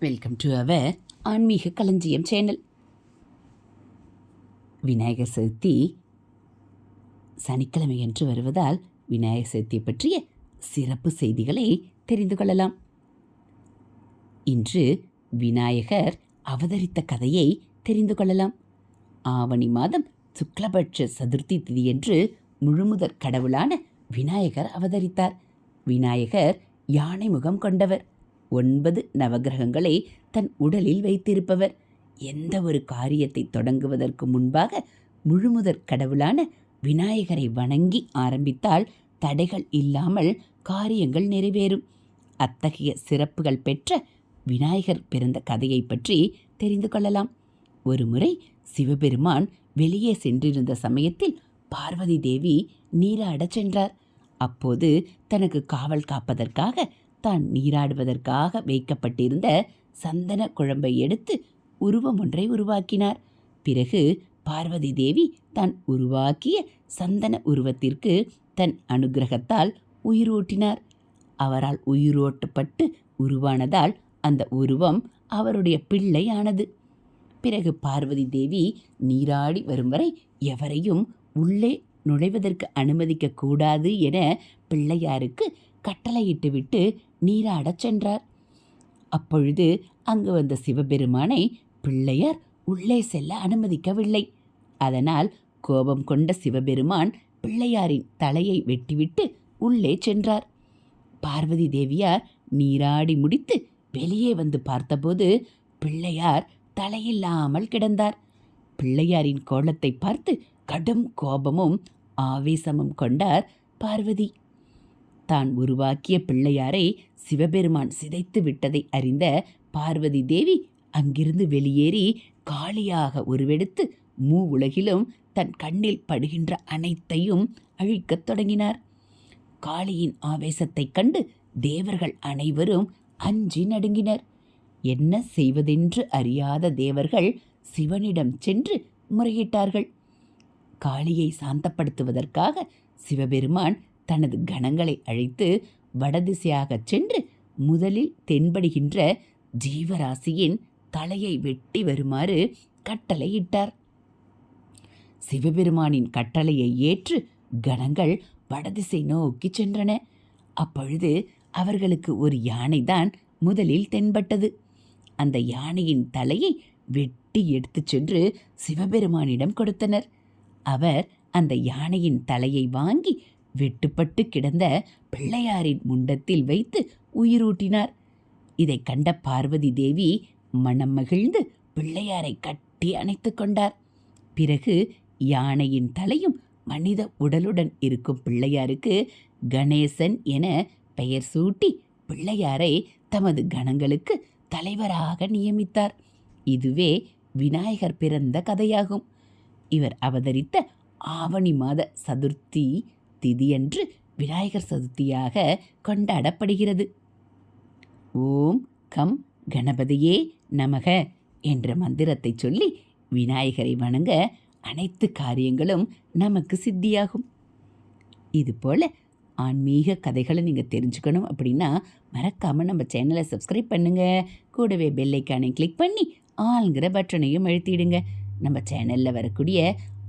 Welcome to our ஆன்மீக களஞ்சியம் channel Vinayagar Chaturthi சனிக்கிழமை என்று வருவதால் விநாயகர் சதுர்த்தி பற்றிய சிறப்பு செய்திகளை தெரிந்து கொள்ளலாம். இன்று விநாயகர் அவதரித்த கதையை தெரிந்து கொள்ளலாம். ஆவணி மாதம் சுக்லபட்ச சதுர்த்தி திதியன்று முழுமுதற் கடவுளான விநாயகர் அவதரித்தார். விநாயகர் யானை முகம் கொண்டவர். ஒன்பது நவகிரகங்களை தன் உடலில் வைத்திருப்பவர். எந்த ஒரு காரியத்தை தொடங்குவதற்கு முன்பாக முழுமுதற் கடவுளான விநாயகரை வணங்கி ஆரம்பித்தால் தடைகள் இல்லாமல் காரியங்கள் நிறைவேறும். அத்தகைய சிறப்புகள் பெற்ற விநாயகர் பிறந்த கதையை பற்றி தெரிந்து கொள்ளலாம். ஒருமுறை சிவபெருமான் வெளியே சென்றிருந்த சமயத்தில் பார்வதி தேவி நீராடச் சென்றார். அப்போது தனக்கு காவல் காப்பதற்காக தான் நீராடுவதற்காக வைக்கப்பட்டிருந்த சந்தன குழம்பை எடுத்து உருவம் ஒன்றை உருவாக்கினார். பிறகு பார்வதி தேவி தான் உருவாக்கிய சந்தன உருவத்திற்கு தன் அனுக்கிரகத்தால் உயிரூட்டினார் அவரால் உயிரோட்டப்பட்டு உருவானதால் அந்த உருவம் அவருடைய பிள்ளையானது. பிறகு பார்வதி தேவி நீராடி வரும் வரை எவரையும் உள்ளே நுழைவதற்கு அனுமதிக்க கூடாது என பிள்ளையாருக்கு கட்டளையிட்டுவிட்டு நீராடச் சென்றார். அப்பொழுது அங்கு வந்த சிவபெருமானை பிள்ளையார் உள்ளே செல்ல அனுமதிக்கவில்லை. அதனால் கோபம் கொண்ட சிவபெருமான் பிள்ளையாரின் தலையை வெட்டிவிட்டு உள்ளே சென்றார். பார்வதி தேவியார் நீராடி முடித்து வெளியே வந்து பார்த்தபோது பிள்ளையார் தலையில்லாமல் கிடந்தார். பிள்ளையாரின் கோலத்தை பார்த்து கடும் கோபமும் ஆவேசமும் கொண்டார் பார்வதி. தான் உருவாக்கிய பிள்ளையாரை சிவபெருமான் சிதைத்து விட்டதை அறிந்த பார்வதி தேவி அங்கிருந்து வெளியேறி காளியாக உருவெடுத்து மூ உலகிலும் தன் கண்ணில் படுகின்ற அனைத்தையும் அழிக்கத் தொடங்கினார். காளியின் ஆவேசத்தைக் கண்டு தேவர்கள் அனைவரும் அஞ்சி நடுங்கினர். என்ன செய்வதென்று அறியாத தேவர்கள் சிவனிடம் சென்று முறையிட்டார்கள். காளியை சாந்தப்படுத்துவதற்காக சிவபெருமான் தனது கணங்களை அழைத்து வடதிசையாகச் சென்று முதலில் தென்படுகின்ற ஜீவராசியின் தலையை வெட்டி வருமாறு கட்டளையிட்டார். சிவபெருமானின் கட்டளையை ஏற்று கணங்கள் வடதிசை நோக்கி சென்றன. அப்பொழுது அவர்களுக்கு ஒரு யானைதான் முதலில் தென்பட்டது. அந்த யானையின் தலையை வெட்டி எடுத்துச் சென்று சிவபெருமானிடம் கொடுத்தனர். அவர் அந்த யானையின் தலையை வாங்கி வெட்டுப்பட்டு கிடந்த பிள்ளையாரின் முண்டத்தில் வைத்து உயிரூட்டினார். இதை கண்ட பார்வதி தேவி மனம் மகிழ்ந்து பிள்ளையாரை கட்டி அணைத்து கொண்டார். பிறகு யானையின் தலையும் மனித உடலுடன் இருக்கும் பிள்ளையாருக்கு கணேசன் என பெயர் சூட்டி பிள்ளையாரை தமது கணங்களுக்கு தலைவராக நியமித்தார். இதுவே விநாயகர் பிறந்த கதையாகும். இவர் அவதரித்த ஆவணி மாத சதுர்த்தி திதியன்று விநாயகர் சதுர்த்தியாக கொண்டாடப்படுகிறது. ஓம் கம் கணபதியே நமக என்ற மந்திரத்தை சொல்லி விநாயகரை வணங்க அனைத்து காரியங்களும் நமக்கு சித்தியாகும். இதுபோல் ஆன்மீக கதைகளை நீங்கள் தெரிஞ்சுக்கணும் அப்படின்னா மறக்காமல் நம்ம சேனலை சப்ஸ்கிரைப் பண்ணுங்கள் கூடவே பெல்லைக்கானை கிளிக் பண்ணி ஆளுங்கிற பட்டனையும் எழுத்திடுங்க நம்ம சேனலில் வரக்கூடிய